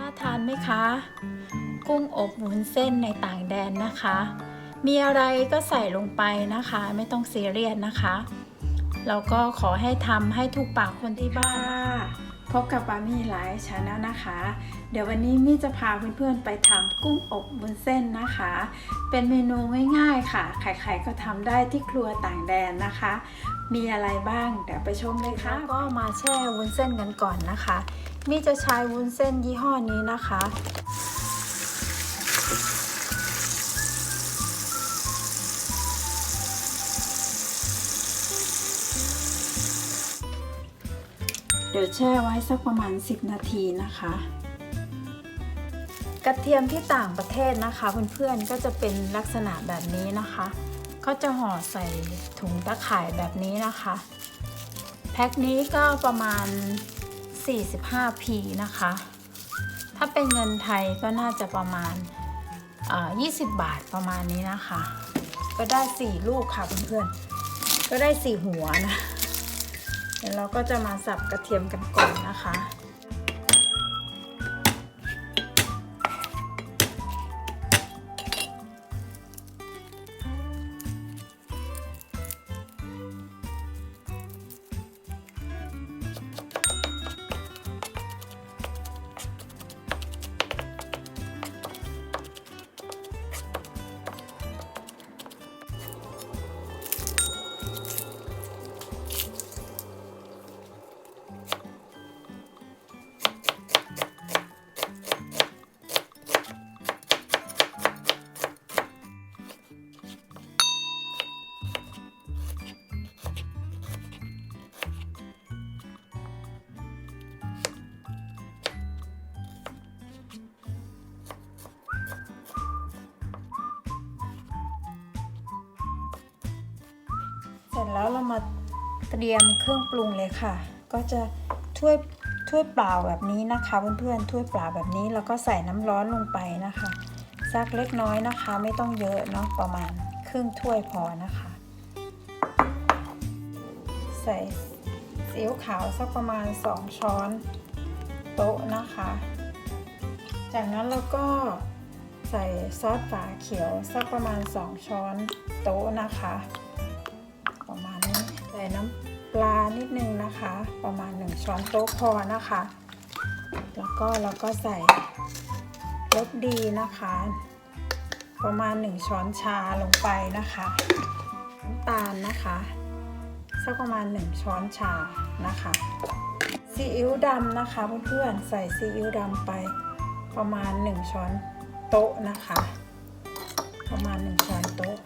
น่าทานไหมคะ กุ้งอบวุ้นเส้นในต่างแดนนะคะ มีอะไรก็ใส่ลงไปนะคะ ไม่ต้องซีเรียสนะคะแล้วก็ขอให้ทำให้ถูกปากคนที่บ้านพบกับปามี่ไลฟ์ชาแนลนะคะ เดี๋ยววันนี้มี่จะพาเพื่อนๆไปทำกุ้งอบวุ้นเส้นนะคะ เป็นเมนูง่ายๆค่ะ ใครๆก็ทำได้ที่ครัวต่างแดนนะคะ มีอะไรบ้างเดี๋ยวไปชมเลยค่ะ ก็มาแช่วุ้นเส้นกันก่อนนะคะ มี่จะใช้วุ้นเส้นยี่ห้อนี้นะคะ เดี๋ยวแช่ไว้สักประมาณ 10 นาทีนะคะ กระเทียมที่ต่างประเทศนะคะเพื่อนๆก็จะเป็นลักษณะแบบนี้นะคะเขาจะห่อใส่ถุงตะข่ายแบบนี้นะคะ แพ็คนี้ก็ประมาณ 45พีนะคะ ถ้าเป็นเงินไทยก็น่าจะประมาณอ่า20 บาทประมาณนี้นะคะ ก็ได้ 4 ลูกค่ะเพื่อนๆ ก็ได้ 4 หัวนะ เดี๋ยวเราก็จะมาสับกระเทียมกันก่อนนะคะ แล้วเรามาเตรียมเครื่องปรุงเลยค่ะ ก็จะถ้วยถ้วยเปล่าแบบนี้นะคะเพื่อนๆถ้วยเปล่าแบบนี้แล้วก็ใส่น้ำร้อนลงไปนะคะสักเล็กน้อยนะคะ ไม่ต้องเยอะเนาะประมาณครึ่งถ้วยพอนะคะ ใส่ซีอิ๊วขาวสักประมาณ 2 ช้อนโต๊ะนะคะ จากนั้นเราก็ใส่ซอสฝาเขียวสักประมาณ 2 ช้อนโต๊ะนะคะ นี้ใส่น้ำปลานิดนึงนะคะ ประมาณ 1 ช้อนโต๊ะพอนะคะ แล้วก็เราก็ใส่รสดีนะคะ ประมาณ 1 ช้อนชาลงไปนะคะน้ำตาลนะคะสักประมาณ 1 ช้อนชานะคะซีอิ๊วดำนะคะเพื่อนๆใส่ซีอิ๊วดำไปประมาณ 1 ช้อนโต๊ะนะคะ ประมาณ 1 ช้อนโต๊ะ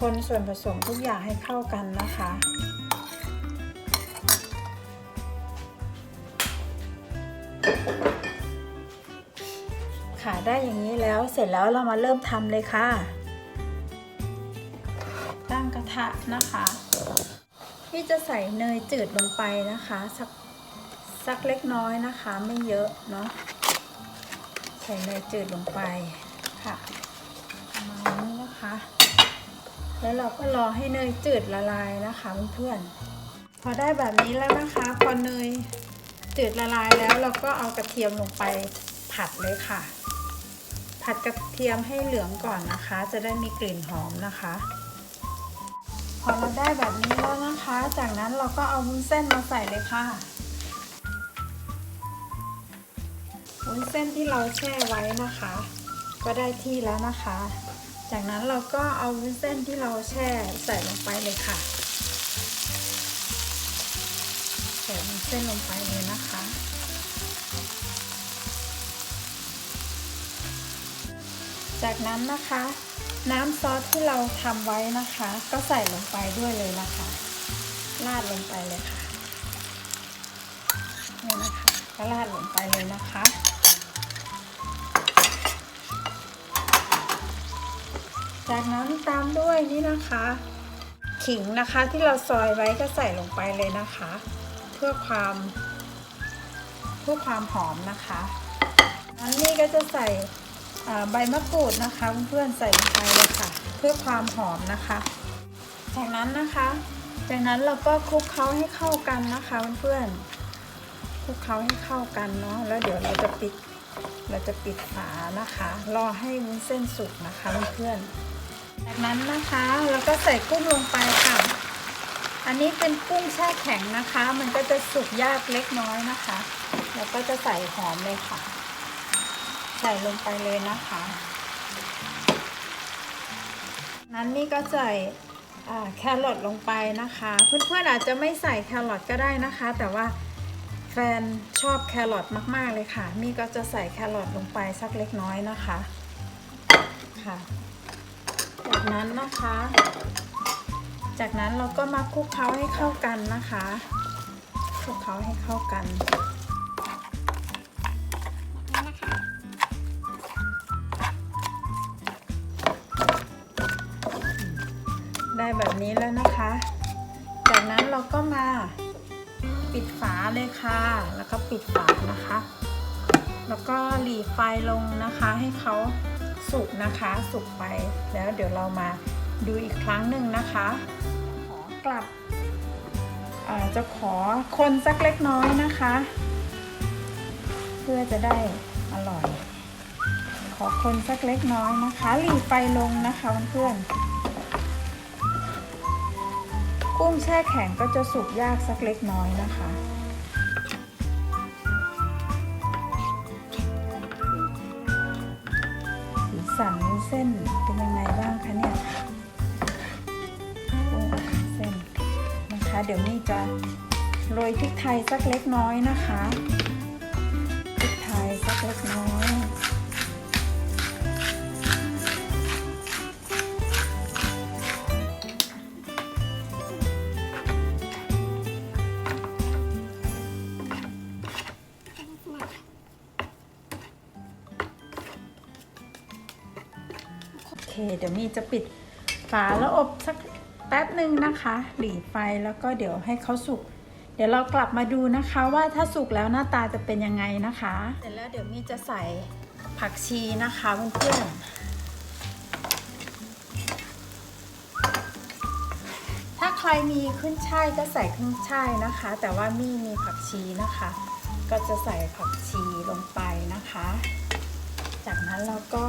คนส่วนผสมทุกอย่างให้เข้ากันนะคะค่ะได้อย่างนี้แล้วเสร็จแล้วเรามาเริ่มทำเลยค่ะ ตั้งกระทะนะคะพี่จะใส่เนยจืดลงไปนะคะ สักสักเล็กน้อยนะคะ ไม่เยอะเนาะใส่เนยจืดลงไปค่ะประมาณนี้นะคะ แล้วเราก็รอให้เนยจืดละลายนะคะเพื่อนๆพอได้แบบนี้แล้วนะคะ พอเนยจืดละลายแล้วเราก็เอากระเทียมลงไปผัดเลยค่ะ ผัดกระเทียมให้เหลืองก่อนนะคะ จะได้มีกลิ่นหอมนะคะ พอเราได้แบบนี้แล้วนะคะ จากนั้นเราก็เอาวุ้นเส้นมาใส่เลยค่ะวุ้นเส้นที่เราแช่ไว้นะคะ ก็ได้ที่แล้วนะคะ จากนั้นเราก็เอาวุ้นเส้นที่เราแช่ใส่ลงไปเลยค่ะ ใส่วุ้นเส้นลงไปเลยนะคะ จากนั้นนะคะ น้ำซอสที่เราทำไว้นะคะ ก็ใส่ลงไปด้วยเลยนะคะราดลงไปเลยค่ะนี่นะคะ ก็ราดลงไปเลยนะคะ จากนั้นตามด้วยนี่นะคะ ขิงนะคะที่เราซอยไว้ก็ใส่ลงไปเลยนะคะ เพื่อความเพื่อความหอมนะคะอันนี้ก็จะใส่ใบมะกรูดนะคะเพื่อนๆใส่ลงไปเลยค่ะ เพื่อความหอมนะคะ จากนั้นนะคะ จากนั้นเราก็คลุกเคล้าให้เข้ากันนะคะเพื่อนๆคลุลุกเคล้าให้เข้ากันเนาะแล้วเดี๋ยวเราจะปิดเราจะปิดฝานะคะ รอให้วุ้นเส้นสุกนะคะเพื่อนๆ จากนั้นนะคะเราก็ใส่กุ้งลงไปค่ะ อันนี้เป็นกุ้งแช่แข็งนะคะ มันก็จะสุกยากเล็กน้อยนะคะแล้วก็จะใส่หอมเลยค่ะ ใส่ลงไปเลยนะคะ นั้นนี่ก็ใส่แครอทลงไปนะคะ เพื่อนๆอาจจะไม่ใส่แครอทก็ได้นะคะ แต่ว่าแฟนชอบแครอทมากๆเลยค่ะ มี่ก็จะใส่แครอทลงไปสักเล็กน้อยนะคะค่ะ จากนั้นนะคะ จากนั้นเราก็มาคลุกเคล้าให้เข้ากันนะคะคลุกเคล้าให้เข้ากันได้แบบนี้แล้วนะคะ จากนั้นเราก็มาปิดฝาเลยค่ะ แล้วก็ปิดฝานะคะ แล้วก็หลีไฟลงนะคะให้เขา สุกนะคะ สุกไปแล้วเดี๋ยวเรามาดูอีกครั้งหนึ่งนะคะ ขอกลับจะขอคนสักเล็กน้อยนะคะ เพื่อจะได้อร่อย ขอคนสักเล็กน้อยนะคะ หลีไฟลงนะคะเพื่อนกุ้งแช่แข็งก็จะสุกยากสักเล็กน้อยนะคะ ส้นเป็นยังไงบ้างคะเนี่ยโอ้เส้นนะคะ เดี๋ยวนี่จะโรยพริกไทยสักเล็กน้อยนะคะพริกไทยสักเล็กน้อย เคเดี๋ยวมีจะปิดฝาแล้วอบสักแป๊บหนึ่งนะคะ หลีไฟแล้วก็เดี๋ยวให้เขาสุก เดี๋ยวเรากลับมาดูนะคะว่าถ้าสุกแล้วหน้าตาจะเป็นยังไงนะคะ เสร็จแล้วเดี๋ยวมีจะใส่ผักชีนะคะเพื่อนๆ ถ้าใครมีขึ้นช่ายก็ใส่ขึ้นช่ายนะคะ แต่ว่ามี่มีผักชีนะคะ ก็จะใส่ผักชีลงไปนะคะ จากนั้นเราก็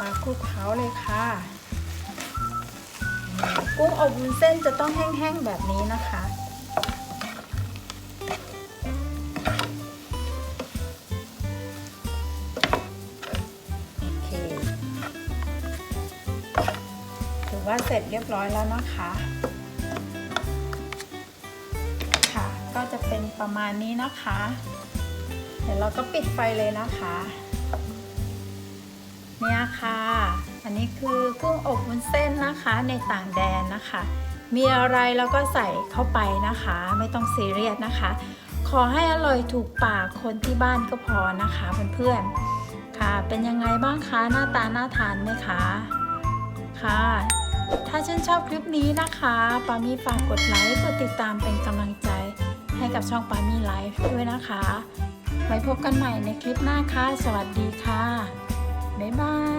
มาคลุกเคล้าเลยค่ะ กุ้งอบวุ้นเส้นจะต้องแห้งๆแบบนี้นะคะโอเคถือว่าเสร็จเรียบร้อยแล้วนะคะ ค่ะ ก็จะเป็นประมาณนี้นะคะ เดี๋ยวเราก็ปิดไฟเลยนะคะ เนี่ยค่ะ อันนี้คือกุ้งอบวุ้นเส้นนะคะในต่างแดนนะคะ มีอะไรเราก็ใส่เข้าไปนะคะ ไม่ต้องซีเรียสนะคะ ขอให้อร่อยถูกปากคนที่บ้านก็พอนะคะเพื่อนๆค่ะ เป็นยังไงบ้างคะหน้าตาน่าทานไหมคะค่ะ ถ้าชื่นชอบคลิปนี้นะคะปามีฝากกดไลค์กดติดตามเป็นกำลังใจให้กับช่องปามีไลฟ์ด้วยนะคะ ไว้พบกันใหม่ในคลิปหน้าค่ะ สวัสดีค่ะ บ๊ายบาย